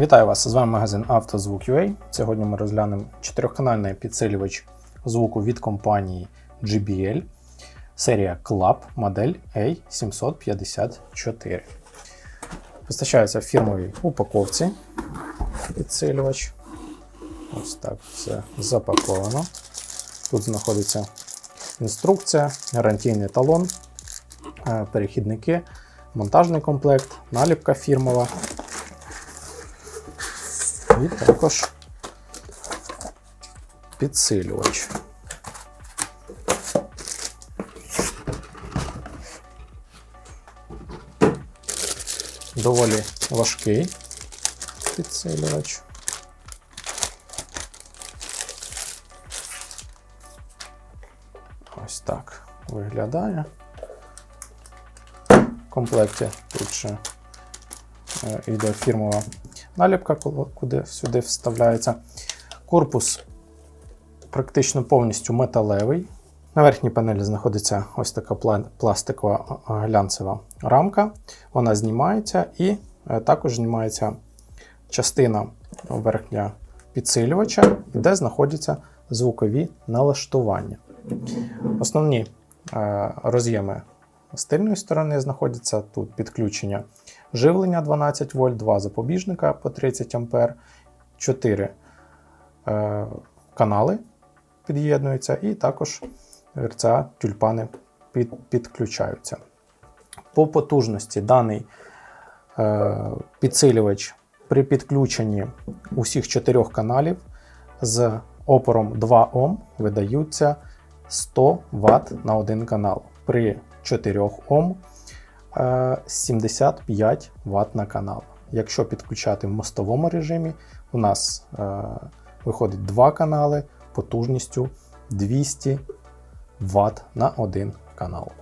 Вітаю вас! З вами магазин «Автозвук.UA». Сьогодні ми розглянемо чотирьохканальний підсилювач звуку від компанії JBL, серія Club, модель A754. Постачається в фірмовій упаковці підсилювач. Ось так все запаковано. Тут знаходиться інструкція, гарантійний талон, е, перехідники, монтажний комплект, наліпка фірмова. І також підсилювач. Доволі важкий підсилювач. Ось так виглядає. В комплекті тут ще е, йде фірмова наліпка, куди сюди вставляється. Корпус практично повністю металевий. На верхній панелі знаходиться ось така пластикова глянцева рамка. Вона знімається і е, також знімається частина верхня підсилювача, де знаходяться звукові налаштування. Основні е, роз'єми з тильної сторони знаходяться тут підключення живлення 12 вольт, 2 запобіжника по 30 А, 4 е, канали під'єднуються, і також РЦА тюльпани під, підключаються. По потужності даний е, підсилювач при підключенні усіх чотирьох каналів з опором 2 Ом видаються 100 Вт на один канал. При 4 Ом 75 Вт на канал. Якщо підключати в мостовому режимі, у нас е, виходить два канали потужністю 200 Вт на один канал.